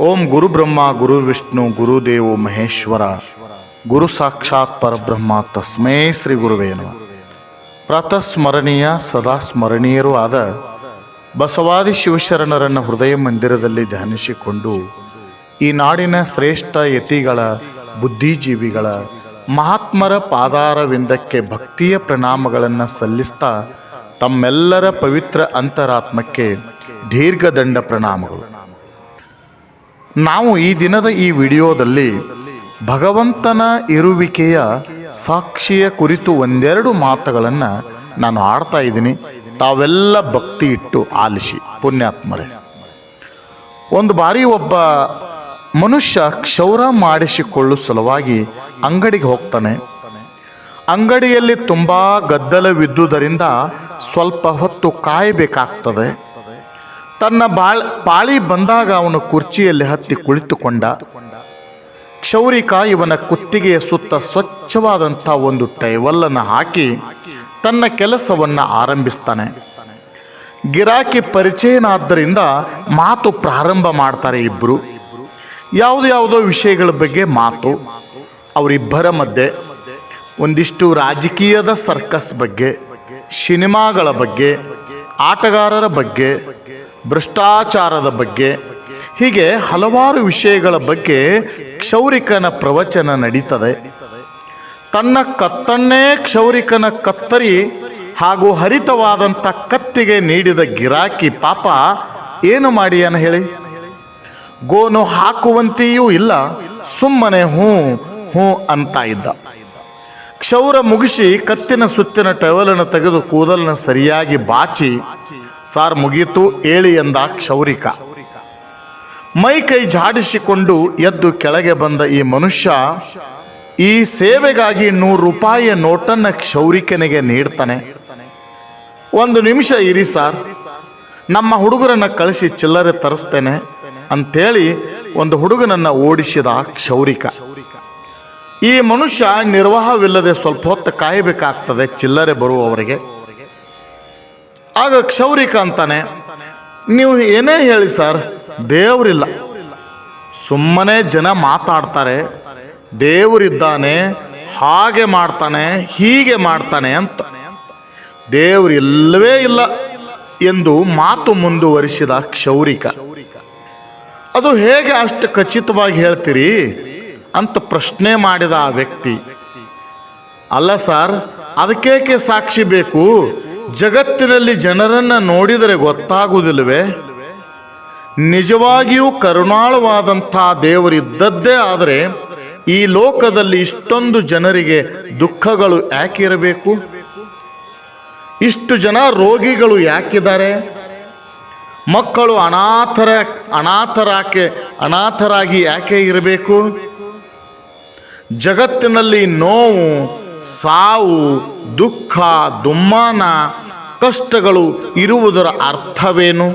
ಓಂ ಗುರು ಬ್ರಹ್ಮ, ಗುರು ವಿಷ್ಣು ಗುರುದೇವೋ ಮಹೇಶ್ವರ. ಗುರು ಸಾಕ್ಷಾತ್ ಪರಬ್ರಹ್ಮ ತಸ್ಮೇ ಶ್ರೀ ಗುರುವೇನು ಪ್ರಾತಸ್ಮರಣೀಯ, ಸದಾ ಸ್ಮರಣೀಯರೂ ಆದ ಬಸವಾದಿ ಶಿವಶರಣರನ್ನ ಹೃದಯ ಮಂದಿರದಲ್ಲಿ ಧ್ಯಾನಿಸಿಕೊಂಡು ಈ ನಾಡಿನ ಶ್ರೇಷ್ಠ ಯತಿಗಳ, ಬುದ್ಧಿಜೀವಿಗಳ, ಮಹಾತ್ಮರ ಪಾದಾರವಿಂದಕ್ಕೆ ಭಕ್ತಿಯ ಪ್ರಣಾಮಗಳನ್ನು ಸಲ್ಲಿಸ್ತಾ ತಮ್ಮೆಲ್ಲರ ಪವಿತ್ರ ಅಂತರಾತ್ಮಕ್ಕೆ ದೀರ್ಘದಂಡ ಪ್ರಣಾಮಗಳು. ನಾವು ಈ ದಿನದ ಈ ವಿಡಿಯೋದಲ್ಲಿ ಭಗವಂತನ ಇರುವಿಕೆಯ ಸಾಕ್ಷಿಯ ಕುರಿತು ಒಂದೆರಡು ಮಾತುಗಳನ್ನು ನಾನು ಆಡ್ತಾ ಇದ್ದೀನಿ. ತಾವೆಲ್ಲ ಭಕ್ತಿ ಇಟ್ಟು ಆಲಿಸಿ, ಪುಣ್ಯಾತ್ಮರೇ. ಒಂದು ಬಾರಿ ಒಬ್ಬ ಮನುಷ್ಯ ಕ್ಷೌರ ಮಾಡಿಸಿಕೊಳ್ಳುವ ಸಲುವಾಗಿ ಅಂಗಡಿಗೆ ಹೋಗ್ತಾನೆ. ಅಂಗಡಿಯಲ್ಲಿ ತುಂಬ ಗದ್ದಲವಿದ್ದುದರಿಂದ ಸ್ವಲ್ಪ ಹೊತ್ತು ಕಾಯಬೇಕಾಗ್ತದೆ. ತನ್ನ ಬಾಳ್ ಪಾಳಿ ಬಂದಾಗ ಅವನು ಕುರ್ಚಿಯಲ್ಲಿ ಹತ್ತಿ ಕುಳಿತುಕೊಂಡ. ಕ್ಷೌರಿಕ ಇವನ ಕುತ್ತಿಗೆಯ ಸುತ್ತ ಸ್ವಚ್ಛವಾದಂಥ ಒಂದು ಟೈವಲ್ಲನ್ನು ಹಾಕಿ ತನ್ನ ಕೆಲಸವನ್ನು ಆರಂಭಿಸ್ತಾನೆ. ಗಿರಾಕಿ ಪರಿಚಯನಾದ್ದರಿಂದ ಮಾತು ಪ್ರಾರಂಭ ಮಾಡ್ತಾರೆ ಇಬ್ಬರು ಯಾವುದ್ಯಾವುದೋ ವಿಷಯಗಳ ಬಗ್ಗೆ ಮಾತು. ಅವರಿಬ್ಬರ ಮಧ್ಯೆ ಒಂದಿಷ್ಟು ರಾಜಕೀಯದ ಸರ್ಕಸ್ ಬಗ್ಗೆ, ಸಿನಿಮಾಗಳ ಬಗ್ಗೆ, ಆಟಗಾರರ ಬಗ್ಗೆ ಭ್ರಷ್ಟಾಚಾರದ ಬಗ್ಗೆ, ಹೀಗೆ ಹಲವಾರು ವಿಷಯಗಳ ಬಗ್ಗೆ ಕ್ಷೌರಿಕನ ಪ್ರವಚನ ನಡೀತದೆ. ತನ್ನ ಕತ್ತನ್ನೇ ಕ್ಷೌರಿಕನ ಕತ್ತರಿ ಹಾಗೂ ಹರಿತವಾದಂಥ ಕತ್ತಿಗೆ ನೀಡಿದ ಗಿರಾಕಿ ಪಾಪ ಏನು ಮಾಡಿಯನ ಹೇಳಿ? ಗೋನು ಹಾಕುವಂತೆಯೂ ಇಲ್ಲ, ಸುಮ್ಮನೆ ಹ್ಞೂ ಹ್ಞೂ ಅಂತ ಇದ್ದ. ಕ್ಷೌರ ಮುಗಿಸಿ ಕತ್ತಿನ ಸುತ್ತಿನ ಟವಲನ್ನು ತೆಗೆದು ಕೂದಲನ್ನು ಸರಿಯಾಗಿ ಬಾಚಿ ಸಾರ್ ಮುಗೀತು ಏಳಿ ಎಂದ ಕ್ಷೌರಿಕ. ಮೈ ಕೈ ಜಾಡಿಸಿಕೊಂಡು ಎದ್ದು ಕೆಳಗೆ ಬಂದ ಈ ಮನುಷ್ಯ ಈ ಸೇವೆಗಾಗಿ ನೂರು ರೂಪಾಯಿಯ ನೋಟನ್ನು ಕ್ಷೌರಿಕನಿಗೆ ನೀಡ್ತಾನೆ. ಒಂದು ನಿಮಿಷ ಇರಿ ಸಾರ್, ನಮ್ಮ ಹುಡುಗರನ್ನ ಕಳಿಸಿ ಚಿಲ್ಲರೆ ತರಿಸ್ತೇನೆ ಅಂತೇಳಿ ಒಂದು ಹುಡುಗನನ್ನ ಓಡಿಸಿದ ಕ್ಷೌರಿಕ. ಈ ಮನುಷ್ಯ ನಿರ್ವಾಹವಿಲ್ಲದೆ ಸ್ವಲ್ಪ ಹೊತ್ತು ಕಾಯಬೇಕಾಗ್ತದೆ ಚಿಲ್ಲರೆ ಬರುವವರಿಗೆ. ಆಗ ಕ್ಷೌರಿಕ ಅಂತಾನೆ, ನೀವು ಏನೇ ಹೇಳಿ ಸರ್, ದೇವರಿಲ್ಲ. ಸುಮ್ಮನೆ ಜನ ಮಾತಾಡ್ತಾರೆ, ದೇವರಿದ್ದಾನೆ, ಹಾಗೆ ಮಾಡ್ತಾನೆ, ಹೀಗೆ ಮಾಡ್ತಾನೆ ಅಂತ. ದೇವರು ಇಲ್ಲವೇ ಇಲ್ಲ ಎಂದು ಮಾತು ಮುಂದುವರಿಸಿದ ಕ್ಷೌರಿಕ. ಅದು ಹೇಗೆ ಅಷ್ಟು ಖಚಿತವಾಗಿ ಹೇಳ್ತೀರಿ? ಅಂತ ಪ್ರಶ್ನೆ ಮಾಡಿದ ಆ ವ್ಯಕ್ತಿ. ಅಲ್ಲ ಸರ್, ಅದಕ್ಕೇಕೆ ಸಾಕ್ಷಿ ಬೇಕು? ಜಗತ್ತಿನಲ್ಲಿ ಜನರನ್ನು ನೋಡಿದರೆ ಗೊತ್ತಾಗುವುದಿಲ್ಲವೇ? ನಿಜವಾಗಿಯೂ ಕರುಣಾಳವಾದಂಥ ದೇವರಿದ್ದದ್ದೇ ಆದರೆ ಈ ಲೋಕದಲ್ಲಿ ಇಷ್ಟೊಂದು ಜನರಿಗೆ ದುಃಖಗಳು ಯಾಕಿರಬೇಕು? ಇಷ್ಟು ಜನ ರೋಗಿಗಳು ಯಾಕಿದ್ದಾರೆ? ಮಕ್ಕಳು ಅನಾಥರ, ಅನಾಥರಾಕೆ, ಅನಾಥರಾಗಿ ಯಾಕೆ ಇರಬೇಕು? ಜಗತ್ತಿನಲ್ಲಿ ನೋವು ಸಾವು, ದುಃಖ, ದುಮ್ಮಾನ, ಕಷ್ಟಗಳು ಇರುವುದರ ಅರ್ಥವೇನು?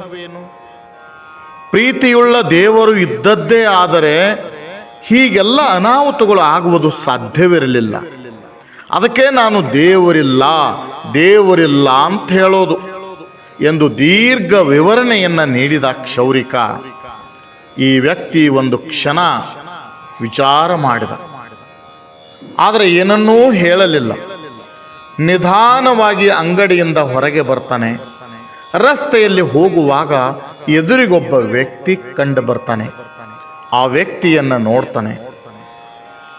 ಪ್ರೀತಿಯುಳ್ಳ ದೇವರು ಇದ್ದದ್ದೇ ಆದರೆ ಹೀಗೆಲ್ಲ ಅನಾಹುತಗಳು ಆಗುವುದು ಸಾಧ್ಯವಿರಲಿಲ್ಲ. ಅದಕ್ಕೆ ನಾನು ದೇವರಿಲ್ಲ ದೇವರಿಲ್ಲ ಅಂತ ಹೇಳೋದು ಎಂದು ದೀರ್ಘ ವಿವರಣೆಯನ್ನು ನೀಡಿದ ಕ್ಷೌರಿಕ, ಈ ವ್ಯಕ್ತಿ ಒಂದು ಕ್ಷಣ ವಿಚಾರ ಮಾಡಿದ. ಆದರೆ ಏನನ್ನೂ ಹೇಳಲಿಲ್ಲ. ನಿಧಾನವಾಗಿ ಅಂಗಡಿಯಿಂದ ಹೊರಗೆ ಬರ್ತಾನೆ. ರಸ್ತೆಯಲ್ಲಿ ಹೋಗುವಾಗ ಎದುರಿಗೊಬ್ಬ ವ್ಯಕ್ತಿ ಕಂಡು ಬರ್ತಾನೆ. ಆ ವ್ಯಕ್ತಿಯನ್ನ ನೋಡ್ತಾನೆ.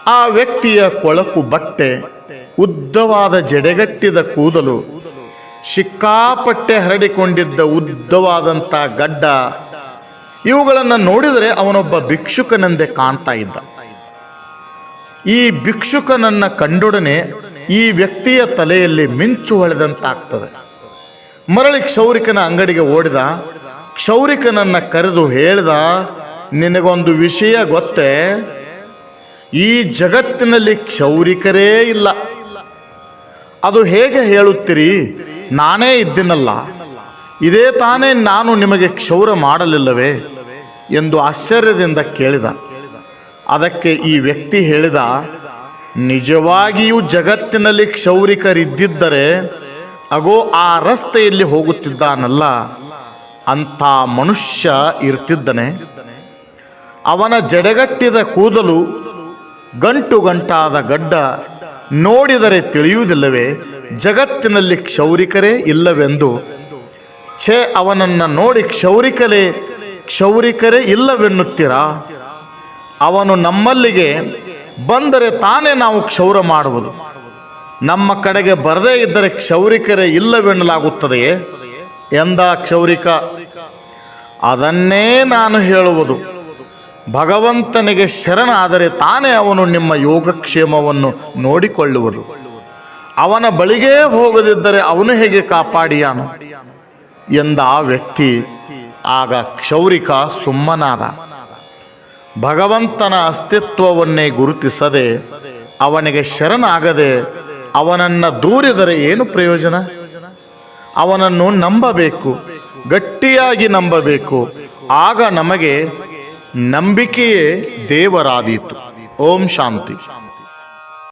ಆ ವ್ಯಕ್ತಿಯ ಕೊಳಕು ಬಟ್ಟೆ, ಉದ್ದವಾದ ಜಡೆಗಟ್ಟಿದ ಕೂದಲು, ಸಿಕ್ಕಾಪಟ್ಟೆ ಹರಡಿಕೊಂಡಿದ್ದ ಉದ್ದವಾದಂಥ ಗಡ್ಡ, ಇವುಗಳನ್ನು ನೋಡಿದರೆ ಅವನೊಬ್ಬ ಭಿಕ್ಷುಕನೆಂದೇ ಕಾಣ್ತಾ ಇದ್ದ. ಈ ಭಿಕ್ಷುಕನನ್ನ ಕಂಡೊಡನೆ ಈ ವ್ಯಕ್ತಿಯ ತಲೆಯಲ್ಲಿ ಮಿಂಚು ಹೊಳೆದಂತಾಗ್ತದೆ. ಮರಳಿ ಕ್ಷೌರಿಕನ ಅಂಗಡಿಗೆ ಓಡಿದ, ಕ್ಷೌರಿಕನನ್ನ ಕರೆದು ಹೇಳಿದ, ನಿನಗೊಂದು ವಿಷಯ ಗೊತ್ತೇ? ಈ ಜಗತ್ತಿನಲ್ಲಿ ಕ್ಷೌರಿಕರೇ ಇಲ್ಲ. ಅದು ಹೇಗೆ ಹೇಳುತ್ತೀರಿ? ನಾನೇ ಇದ್ದೀನಲ್ಲ. ಇದೇ ತಾನೇ ನಾನು ನಿಮಗೆ ಕ್ಷೌರ ಮಾಡಲಿಲ್ಲವೇ? ಎಂದು ಆಶ್ಚರ್ಯದಿಂದ ಕೇಳಿದ. ಅದಕ್ಕೆ ಈ ವ್ಯಕ್ತಿ ಹೇಳಿದ, ನಿಜವಾಗಿಯೂ ಜಗತ್ತಿನಲ್ಲಿ ಕ್ಷೌರಿಕರಿದ್ದಿದ್ದರೆ ಅಗೋ ಆ ರಸ್ತೆಯಲ್ಲಿ ಹೋಗುತ್ತಿದ್ದಾನಲ್ಲ, ಅಂಥ ಮನುಷ್ಯ ಇರ್ತಿದ್ದನೆ. ಅವನ ಜಡೆಗಟ್ಟಿದ ಕೂದಲು ಗಂಟು ಗಂಟಾದ ಗಡ್ಡ ನೋಡಿದರೆ ತಿಳಿಯುವುದಿಲ್ಲವೇ, ಜಗತ್ತಿನಲ್ಲಿ ಕ್ಷೌರಿಕರೇ ಇಲ್ಲವೆಂದು. ಛೇ, ಅವನನ್ನು ನೋಡಿ ಕ್ಷೌರಿಕರೇ ಕ್ಷೌರಿಕರೇ ಇಲ್ಲವೆನ್ನುತ್ತೀರಾ? ಅವನು ನಮ್ಮಲ್ಲಿಗೆ ಬಂದರೆ ತಾನೇ ನಾವು ಕ್ಷೌರ ಮಾಡುವುದು. ನಮ್ಮ ಕಡೆಗೆ ಬರದೇ ಇದ್ದರೆ ಕ್ಷೌರಿಕರೇ ಇಲ್ಲವೆನ್ನಲಾಗುತ್ತದೆಯೇ? ಎಂದ ಕ್ಷೌರಿಕ, ಅದನ್ನೇ ನಾನು ಹೇಳುವುದು. ಭಗವಂತನಿಗೆ ಶರಣಾದರೆ ತಾನೇ ಅವನು ನಿಮ್ಮ ಯೋಗಕ್ಷೇಮವನ್ನು ನೋಡಿಕೊಳ್ಳುವುದು. ಅವನ ಬಳಿಗೇ ಹೋಗದಿದ್ದರೆ ಅವನು ಹೇಗೆ ಕಾಪಾಡಿಯಾನು? ಎಂದ ಆ ವ್ಯಕ್ತಿ, ಆಗ ಕ್ಷೌರಿಕ ಸುಮ್ಮನಾದ. ಭಗವಂತನ ಅಸ್ತಿತ್ವವನ್ನೇ ಗುರುತಿಸದೆ ಅವನಿಗೆ ಶರಣಾಗದೆ ಅವನನ್ನು ದೂರಿದರೆ ಏನು ಪ್ರಯೋಜನ? ಅವನನ್ನು ನಂಬಬೇಕು, ಗಟ್ಟಿಯಾಗಿ ನಂಬಬೇಕು. ಆಗ ನಮಗೆ ನಂಬಿಕೆಯೇ ದೇವರಾದೀತು. ಓಂ ಶಾಂತಿ.